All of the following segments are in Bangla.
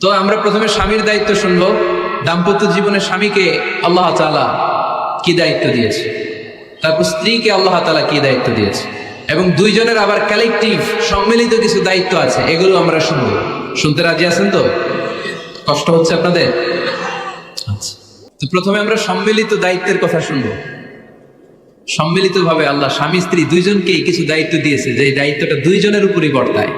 তো আমরা প্রথমে স্বামীর দায়িত্ব শুনব। দাম্পত্য জীবনে স্বামীকে আল্লাহ তালা কি দায়িত্ব দিয়েছে? তারপর স্ত্রীকে আল্লাহ তালা কি দায়িত্ব দিয়েছে? এবং দুইজনের আবার কালেকটিভ সম্মিলিত কিছু দায়িত্ব আছে, এগুলো আমরা শুনব। শুনতে রাজি আছেন তো? কষ্ট হচ্ছে আপনাদের? আচ্ছা। তো প্রথমে আমরা সম্মিলিত দায়িত্বের কথা শুনব। সম্মিলিতভাবে আল্লাহ স্বামী স্ত্রী দুইজনকেই কিছু দায়িত্ব দিয়েছে, যে দায়িত্বটা দুইজনের উপরই বর্তায়।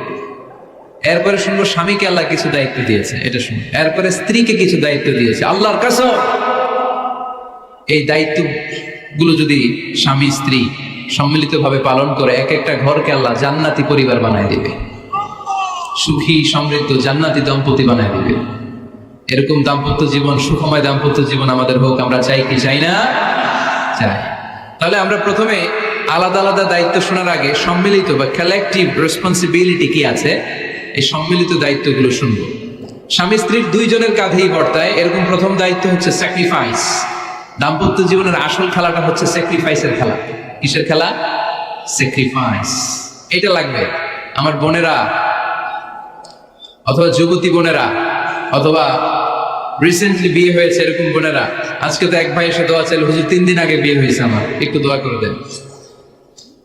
এরপরে শুনব স্বামীকে আল্লাহ কিছু দায়িত্ব দিয়েছে, এটা শুনব। এরপরে স্ত্রীকে কিছু দায়িত্ব দিয়েছে, আল্লাহর কাছে এই দায়িত্বগুলো যদি স্বামী, স্ত্রী সম্মিলিতভাবে পালন করে, এক একটা ঘরকে আল্লাহ জান্নাতি পরিবার বানায় দিবে। সুখী, সমৃদ্ধ, জান্নাতি দম্পতি বানায় দিবে। এরকম দাম্পত্য জীবন, সুখময় দাম্পত্য জীবন আমাদের হোক, আমরা চাই কি? চাই না? চাই। তাহলে আমরা প্রথমে আলাদা আলাদা দায়িত্ব শোনার আগে সম্মিলিত বা কালেকটিভ রেসপন্সিবিলিটি কি আছে? এই সম্মিলিত দায়িত্বগুলো শুনব। স্বামী স্ত্রীর দুইজনের কাঁধেই বর্তায়, এরকম প্রথম দায়িত্ব হচ্ছে স্যাক্রিফাইস দাম্পত্য জীবনের আসল খেলাটা হচ্ছে স্যাক্রিফাইসের খেলা। কিসের খেলা? স্যাক্রিফাইস এটা লাগবে আমার বোনেরা, অথবা যুবতী বোনেরা, অথবা রিসেন্টলি বিয়ে হয়েছে এরকম বোনেরা। আজকে তো এক ভাই এসে দোয়া চাইল, হুজুর, তিন দিন আগে বিয়ে হয়েছে আমার। একটু দোয়া করে দেন।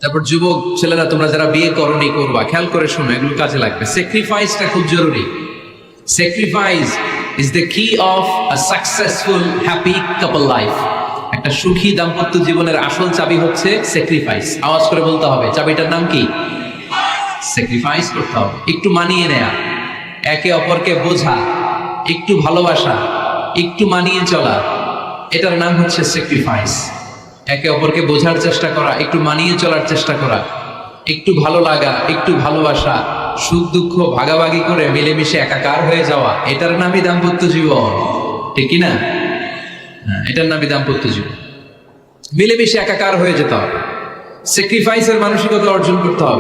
তারপর যুবক ছেলেরা, তোমরা যারা বিয়ে করনি করবা, খেয়াল করে শোনো, এগুলো কাজে লাগবে। স্যাক্রিফাইসটা খুব জরুরি। Sacrifice is the key of a successful happy couple life একটা সুখী দাম্পত্য জীবনের আসল চাবি হচ্ছে স্যাক্রিফাইস আওয়াজ করে বলতে হবে, চাবিটার নাম কি? স্যাক্রিফাইস করতে হবে। একটু মানিয়ে নেয়া। একে অপরকে বোঝা, একটু ভালোবাসা, একটু মানিয়ে চলা, এটার নাম হচ্ছে স্যাক্রিফাইস একে অপরকে বোঝার চেষ্টা করা একটু মানিয়ে চলার চেষ্টা করা একটু ভালো লাগা একটু ভালোবাসা সুখ দুঃখ ভাগাভাগি করে মিলেমিশে একাকার হয়ে যাওয়া এটার নামই দাম্পত্য জীবন। ঠিক না? হ্যাঁ, এটার নামই দাম্পত্য জীবন। মিলেমিশে একাকার হয়ে যেতে হবে। স্যাক্রিফাইসের মানসিকতা অর্জন করতে হবে।